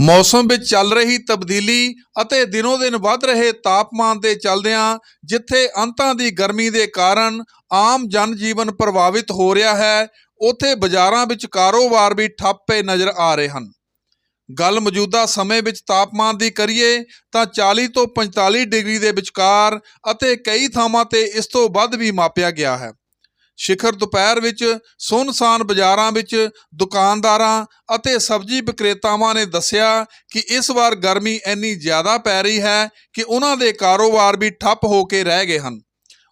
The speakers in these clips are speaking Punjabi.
ਮੌਸਮ ਵਿੱਚ ਚੱਲ ਰਹੀ ਤਬਦੀਲੀ ਅਤੇ ਦਿਨੋ-ਦਿਨ ਵੱਧ ਰਹੇ ਤਾਪਮਾਨ ਦੇ ਚੱਲਦਿਆਂ ਜਿੱਥੇ ਅੰਤਾਂ ਦੀ ਗਰਮੀ ਦੇ ਕਾਰਨ ਆਮ ਜਨਜੀਵਨ ਪ੍ਰਭਾਵਿਤ ਹੋ ਰਿਹਾ ਹੈ, ਉੱਥੇ ਬਾਜ਼ਾਰਾਂ ਵਿੱਚ ਕਾਰੋਬਾਰ ਵੀ ਠੱਪੇ ਨਜ਼ਰ ਆ ਰਹੇ ਹਨ। ਗੱਲ ਮੌਜੂਦਾ ਸਮੇਂ ਵਿੱਚ ਤਾਪਮਾਨ ਦੀ ਕਰੀਏ ਤਾਂ 40 ਤੋਂ 45 ਡਿਗਰੀ ਦੇ ਵਿਚਕਾਰ ਅਤੇ ਕਈ ਥਾਵਾਂ ਤੇ ਇਸ ਤੋਂ ਵੱਧ ਵੀ ਮਾਪਿਆ ਗਿਆ ਹੈ। ਸਿਖਰ ਦੁਪਹਿਰ ਵਿੱਚ ਸੁੰਨਸਾਨ ਬਾਜ਼ਾਰਾਂ ਵਿੱਚ ਦੁਕਾਨਦਾਰਾਂ ਅਤੇ ਸਬਜ਼ੀ ਵਿਕਰੇਤਾਵਾਂ ਨੇ ਦੱਸਿਆ ਕਿ ਇਸ ਵਾਰ ਗਰਮੀ ਇੰਨੀ ਜ਼ਿਆਦਾ ਪੈ ਰਹੀ ਹੈ ਕਿ ਉਹਨਾਂ ਦੇ ਕਾਰੋਬਾਰ ਵੀ ਠੱਪ ਹੋ ਕੇ ਰਹਿ ਗਏ ਹਨ।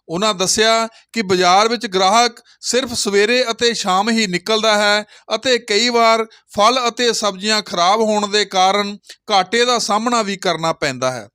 ਉਹਨਾਂ ਦੱਸਿਆ ਕਿ ਬਾਜ਼ਾਰ ਵਿੱਚ ਗ੍ਰਾਹਕ ਸਿਰਫ ਸਵੇਰੇ ਅਤੇ ਸ਼ਾਮ ਹੀ ਨਿਕਲਦਾ ਹੈ ਅਤੇ ਕਈ ਵਾਰ ਫਲ ਅਤੇ ਸਬਜ਼ੀਆਂ ਖਰਾਬ ਹੋਣ ਦੇ ਕਾਰਨ ਘਾਟੇ ਦਾ ਸਾਹਮਣਾ ਵੀ ਕਰਨਾ ਪੈਂਦਾ ਹੈ।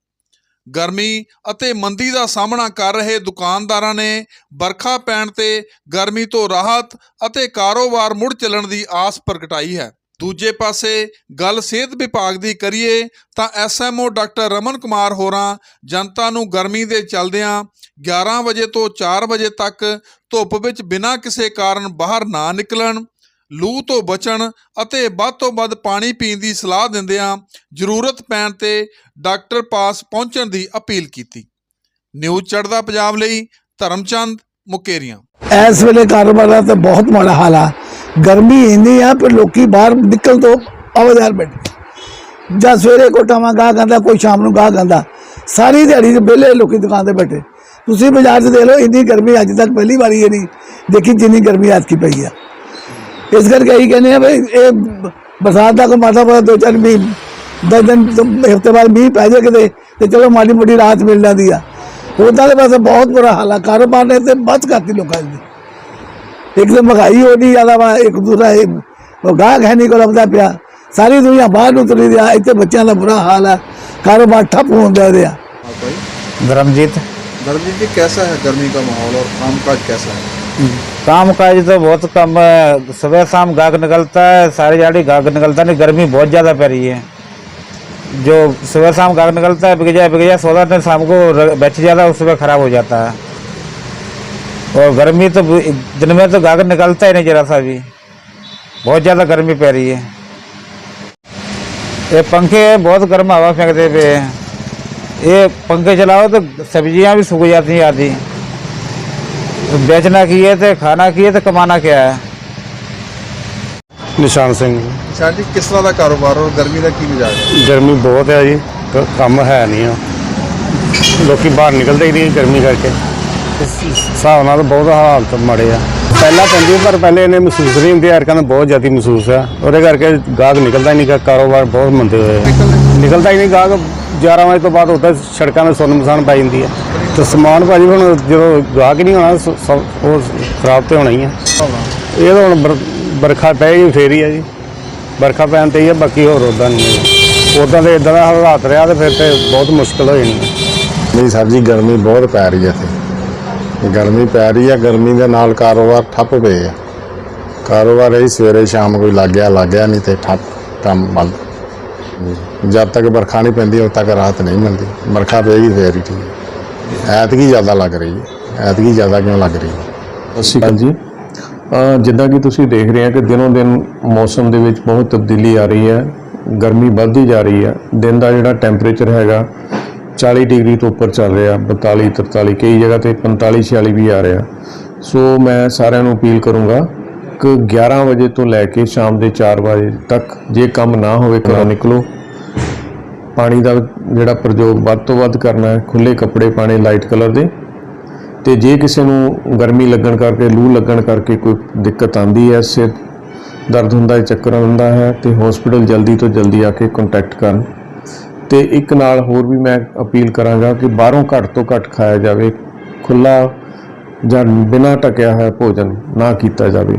ਗਰਮੀ ਅਤੇ ਮੰਦੀ ਦਾ ਸਾਹਮਣਾ ਕਰ ਰਹੇ ਦੁਕਾਨਦਾਰਾਂ ਨੇ ਬਰਖਾ ਪੈਣ ਤੇ ਗਰਮੀ ਤੋਂ ਰਾਹਤ ਅਤੇ ਕਾਰੋਬਾਰ ਮੁੜ ਚੱਲਣ ਦੀ ਆਸ ਪ੍ਰਗਟਾਈ ਹੈ। ਦੂਜੇ ਪਾਸੇ ਗੱਲ ਸਿਹਤ ਵਿਭਾਗ ਦੀ ਕਰੀਏ ਤਾਂ ਐਸਐਮਓ ਡਾਕਟਰ ਰਮਨ ਕੁਮਾਰ ਹੋਰਾਂ ਜਨਤਾ ਨੂੰ ਗਰਮੀ ਦੇ ਚੱਲਦਿਆਂ 11 ਵਜੇ ਤੋਂ 4 ਵਜੇ ਤੱਕ ਧੁੱਪ ਵਿੱਚ ਬਿਨਾਂ ਕਿਸੇ ਕਾਰਨ ਬਾਹਰ ਨਾ ਨਿਕਲਣ ਲੂ ਤੋਂ ਬਚਣ ਅਤੇ ਵੱਧ ਤੋਂ ਵੱਧ ਪਾਣੀ ਪੀਣ ਦੀ ਸਲਾਹ ਦਿੰਦਿਆਂ ਜ਼ਰੂਰਤ ਪੈਣ ਤੇ ਡਾਕਟਰ ਪਾਸ ਪਹੁੰਚਣ ਦੀ ਅਪੀਲ ਕੀਤੀ। ਨਿਊਜ਼ ਚੜਦਾ ਪੰਜਾਬ ਲਈ ਧਰਮਚੰਦ ਮੁਕੇਰੀਆਂ। ਇਸ ਵੇਲੇ ਕਾਰੋਬਾਰ ਦਾ ਤਾਂ ਬਹੁਤ ਮਾੜਾ ਹਾਲ ਆ। ਗਰਮੀ ਇੰਨੀ ਆ, ਪਰ ਲੋਕੀ ਬਾਹਰ ਨਿਕਲ ਤੋਂ ਆਵਾਜ਼ਾਰ ਬੈਠੇ। ਜਾਂ ਸਵੇਰੇ ਕੋਟਾਵਾਂ ਗਾਹ ਗਾਂਦਾ ਕੋਈ ਸ਼ਾਮ ਨੂੰ ਗਾਹ ਗਾਂਦਾ ਸਾਰੀ ਦਿਹਾੜੀ ਦੇ ਵਿਹਲੇ ਲੋਕੀ ਦੁਕਾਨ ਤੇ ਬੈਠੇ। ਤੁਸੀਂ ਬਾਜ਼ਾਰ 'ਚ ਦੇਖ ਲਓ, ਇੰਨੀ ਗਰਮੀ ਅੱਜ ਤੱਕ ਪਹਿਲੀ ਵਾਰੀ ਇਹ ਨਹੀਂ ਦੇਖੀ, ਜਿੰਨੀ ਗਰਮੀ ਅੱਜ ਕੀ ਪਈ ਆ। ਇਸ ਕਰਕੇ ਇਹੀ ਕਹਿੰਦੇ ਆ ਬਈ ਇਹ ਬਰਸਾਤ ਦਾ ਕੋਈ ਮਾਤਾ ਮਾਤਾ ਦੋ ਚਾਰ ਮੀਂਹ ਦਸ ਦਿਨ ਤੋਂ ਹਫ਼ਤੇ ਬਾਅਦ ਮੀਂਹ ਪੈ ਜਾਏ ਕਿਤੇ ਤੇ ਚਲੋ ਮਾੜੀ ਮੋਟੀ ਰਾਹਤ ਮਿਲ ਜਾਂਦੀ ਆ ਉਹਦਾ ਦੇ ਪਾਸੇ ਬਹੁਤ ਬੁਰਾ ਹਾਲ ਆ ਕਾਰੋਬਾਰ ਨੇ ਤੇ ਬਚ ਕਰਤੀ ਲੋਕਾਂ ਦੀ ਇੱਕ ਤਾਂ ਮਹਿੰਗਾਈ ਹੋਣੀ ਜ਼ਿਆਦਾ ਵਾ ਇੱਕ ਦੂਸਰਾ ਇਹ ਉਹ ਗਾਹਕ ਹੈ ਨਹੀਂ ਕੋਲ ਲੱਭਦਾ ਪਿਆ ਸਾਰੀ ਦੁਨੀਆ ਬਾਹਰ ਨੂੰ ਤੁਰੀ ਦਿਆ ਇੱਥੇ ਬੱਚਿਆਂ ਦਾ ਬੁਰਾ ਹਾਲ ਹੈ ਕਾਰੋਬਾਰ ਠੱਪ ਹੋਣ ਦੇ ਰਿਹਾ धर्मजीत धर्मजीत जी कैसा है गर्मी का माहौल और कामकाज कैसा है काम काज तो बहुत कम है। सुबह शाम गाग निकलता है, सारी दिहाड़ी गाग निकलता नहीं, गर्मी बहुत ज़्यादा पड़ रही है। जो सुबह शाम गाहक निकलता है बिक जाए सोलह दिन शाम को बेच जाता है सुबह ख़राब हो जाता है। और गर्मी तो दिन में तो गाहक निकलता ही नहीं जरा सा भी। बहुत ज़्यादा गर्मी पड़ रही है। ये पंखे बहुत गर्म हवा फेंकते पे ये पंखे चलाओ तो सब्ज़ियाँ भी सूख जाती हैं आधी। बेचना की है तो खाना की है तो कमाना क्या है ਨਿਸ਼ਾਨ ਸਿੰਘ शाह जी किस तरह का कारोबार और गर्मी का की मिजाज है ਗਰਮੀ ਬਹੁਤ ਹੈ ਜੀ ਕ- ਕੰਮ ਹੈ ਨਹੀਂ ਆ ਲੋਕੀ ਬਾਹਰ ਨਿਕਲਦੇ ਹੀ ਨਹੀਂ ਗਰਮੀ ਕਰਕੇ ਇਸ ਹਿਸਾਬ ਨਾਲ ਬਹੁਤ ਹਾਲਤ ਮਾੜੇ ਆ ਪਹਿਲਾਂ ਪੈਂਦੀ ਪਰ ਪਹਿਲੇ ਇਹਨੇ ਮਹਿਸੂਸ ਨਹੀਂ ਹੁੰਦੀ ਯਾਰ ਕਹਿੰਦਾ ਬਹੁਤ ਜ਼ਿਆਦਾ ਮਹਿਸੂਸ ਆ। ਉਹਦੇ ਕਰਕੇ ਗਾਹਕ ਨਿਕਲਦਾ ਹੀ ਨਹੀਂ ਗਾ ਕਾਰੋਬਾਰ ਬਹੁਤ ਮੰਦੇ ਹੋਏ ਆ। ਨਿਕਲਦਾ ਹੀ ਨਹੀਂ। ਗਾਹਕ 11 ਵਜੇ ਤੋਂ ਬਾਅਦ ਉੱਦਾਂ ਸੜਕਾਂ 'ਤੇ ਸੁੰਨ ਮਸਾਨ ਪਾਈ ਜਾਂਦੀ ਆ। ਤੇ ਸਮਾਨ ਭਾਜੀ ਹੁਣ ਜਦੋਂ ਗਾਹਕ ਹੀ ਨਹੀਂ ਹੋਣਾ ਸ- ਉਹ ਖਰਾਬ ਤੇ ਹੋਣਾ ਹੀ ਆ। ਇਹ ਤਾਂ ਹੁਣ ਬਰ- ਬਰਖਾ ਪਏਗੀ ਫੇਰ ਹੀ ਆ ਜੀ। ਬਰਖਾ ਪੈਣ ਤੇ ਹੀ ਆ ਬਾਕੀ ਹੋਰ ਉਦਾਂ ਨਹੀਂ ਉਦਾਂ ਦੇ ਇਦਾਂ ਦਾ ਹਾਲਾਤ ਰਿਹਾ ਤੇ ਫਿਰ ਤੇ ਬਹੁਤ ਮੁਸ਼ਕਲ ਹੋ ਜਾਣੀ ਹੈ ਨਹੀਂ ਸਰ ਜੀ ਗਰਮੀ ਬਹੁਤ ਪੈ ਰਹੀ ਹੈ ਇੱਥੇ। ਗਰਮੀ ਪੈ ਰਹੀ ਹੈ ਗਰਮੀ ਦੇ ਨਾਲ ਕਾਰੋਬਾਰ ਠੱਪ ਪਏ ਆ। ਕਾਰੋਬਾਰ ਇਹ ਸਵੇਰੇ ਸ਼ਾਮ ਕੋਈ ਲੱਗ ਗਿਆ ਲੱਗ ਗਿਆ ਨਹੀਂ ਤੇ ਠੱਪ ਕੰਮ ਬੰਦ। ਜਦ ਤੱਕ ਬਰਖਾ ਨਹੀਂ ਪੈਂਦੀ, ਉਦ ਤੱਕ ਰਾਹਤ ਨਹੀਂ ਮਿਲਦੀ। ਬਰਖਾ ਪਏਗੀ ਫੇਰ ਹੀ ਠੀਕ। ਹੈ ਐਤਕੀ ਜ਼ਿਆਦਾ ਲੱਗ ਰਹੀ ਹੈ। ਐਤਕੀ ਜ਼ਿਆਦਾ ਕਿਉਂ ਲੱਗ ਰਹੀ ਹੈ? ਸਤਿ ਸ਼੍ਰੀ ਅਕਾਲ ਜੀ ਜਿੱਦਾਂ ਕਿ ਤੁਸੀਂ ਦੇਖ ਰਹੇ ਹੋ ਕਿ ਦਿਨੋਂ ਦਿਨ ਮੌਸਮ ਦੇ ਵਿੱਚ ਬਹੁਤ ਤਬਦੀਲੀ ਆ ਰਹੀ ਹੈ। ਗਰਮੀ ਵੱਧਦੀ ਜਾ ਰਹੀ ਹੈ। ਦਿਨ ਦਾ ਜਿਹੜਾ ਟੈਂਪਰੇਚਰ ਹੈਗਾ 40 ਡਿਗਰੀ ਤੋਂ ਉੱਪਰ ਚੱਲ ਰਿਹਾ 42 43 ਕਈ ਜਗ੍ਹਾ ਤੇ 45 46 ਵੀ ਆ ਰਿਹਾ। ਸੋ ਮੈਂ ਸਾਰਿਆਂ ਨੂੰ ਅਪੀਲ ਕਰੂੰਗਾ ਕਿ 11 ਵਜੇ ਤੋਂ ਲੈ ਕੇ ਸ਼ਾਮ ਦੇ 4 ਵਜੇ ਤੱਕ ਜੇ ਕੰਮ ਨਾ ਹੋਵੇ ਘਰੋਂ ਨਿਕਲੋ। ਪਾਣੀ ਦਾ ਜਿਹੜਾ ਪ੍ਰਯੋਗ ਵੱਧ ਤੋਂ ਵੱਧ ਕਰਨਾ ਹੈ ਖੁੱਲੇ ਕੱਪੜੇ ਪਾਣੇ ਲਾਈਟ ਕਲਰ ਦੇ। ਤੇ ਜੇ ਕਿਸੇ ਨੂੰ ਗਰਮੀ ਲੱਗਣ ਕਰਕੇ, ਲੂ ਲੱਗਣ ਕਰਕੇ ਕੋਈ ਦਿੱਕਤ ਆਂਦੀ ਹੈ, ਸਿਰ ਦਰਦ ਹੁੰਦਾ ਹੈ, ਚੱਕਰ ਹੁੰਦਾ ਹੈ, ਤੇ ਹਸਪੀਟਲ ਜਲਦੀ ਤੋਂ ਜਲਦੀ ਆ ਕੇ ਕੰਟੈਕਟ ਕਰਨ। ਤੇ ਇੱਕ ਨਾਲ ਹੋਰ ਵੀ ਮੈਂ ਅਪੀਲ ਕਰਾਂਗਾ ਕਿ ਬਾਹਰੋਂ ਘੱਟ ਤੋਂ ਘੱਟ ਖਾਇਆ ਜਾਵੇ ਖੁੱਲਾ ਜਾਂ ਬਿਨਾਂ ਟਕਿਆ ਹੋਇਆ ਭੋਜਨ ਨਾ ਕੀਤਾ ਜਾਵੇ।